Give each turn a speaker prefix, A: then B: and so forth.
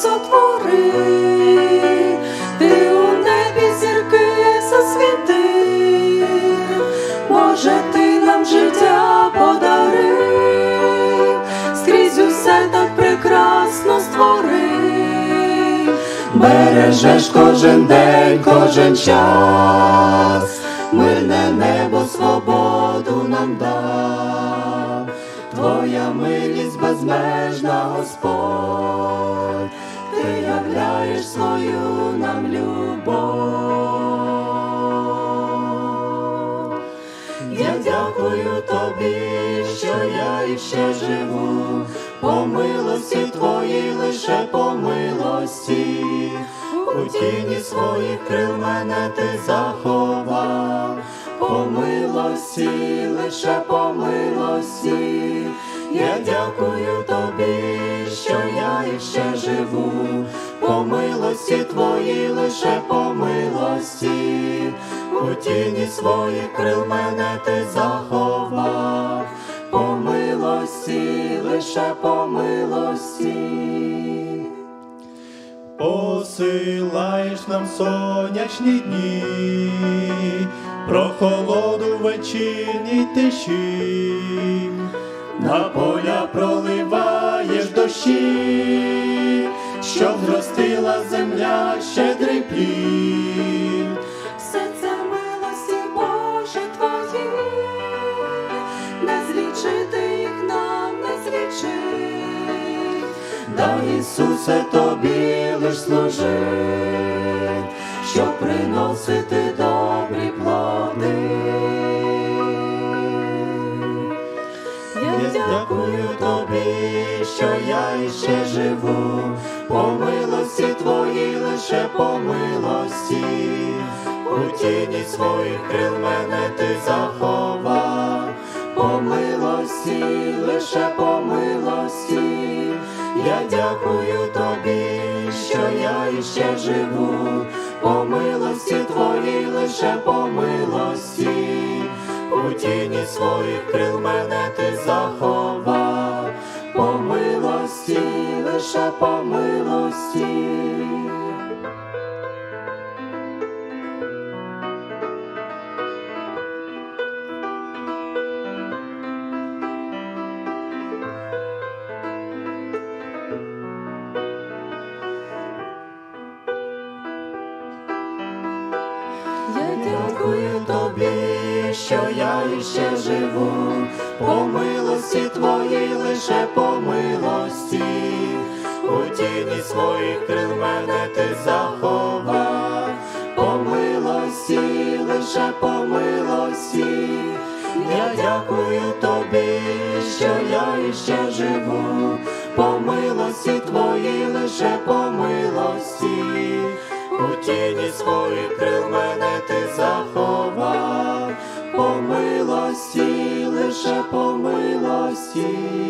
A: і сотворив, ти у небі зірки засвітив, Боже, ти нам життя подарив, скрізь усе так прекрасно створив, бережеш кожен день, кожен час, мирне небо, свободу нам дав, Твоя милість безмежна, Господь, свою нам любов. Я дякую тобі, що я іще живу, по милості твоїй лише по милості, у тіні своїх крил мене ти заховав, по милості, лише по милості. Я дякую тобі, що я іще живу, по милості твоїй лише по милості, у тіні своїх крил мене ти заховав, по милості, лише по милості.
B: Посилаєш нам сонячні дні, прохолоду в вечірній тиші, на поля проливаєш дощі, щоб зростила земля щедрий плід.
A: Все це милості Боже твої, не злічити їх нам не злічить. Дай Ісусе тобі лиш служить, щоб приносити добрі плоди. Я дякую тобі, що я іще живу, по милості твоїй лише по милості, у тіні своїх крил мене ти заховав, по милості, лише по милості, я дякую тобі, що я іще живу, по милості твоїй лише по милості. У тіні своїх крил мене ти заховав, по милості, лише по милості. Я дякую тобі, що я іще живу, своїх крил мене ти заховав, по милості, лише по милості. Я дякую тобі, що я іще живу, по милості твоїй лише по милості. У тіні своїх крил мене ти заховав, по милості, лише по милості.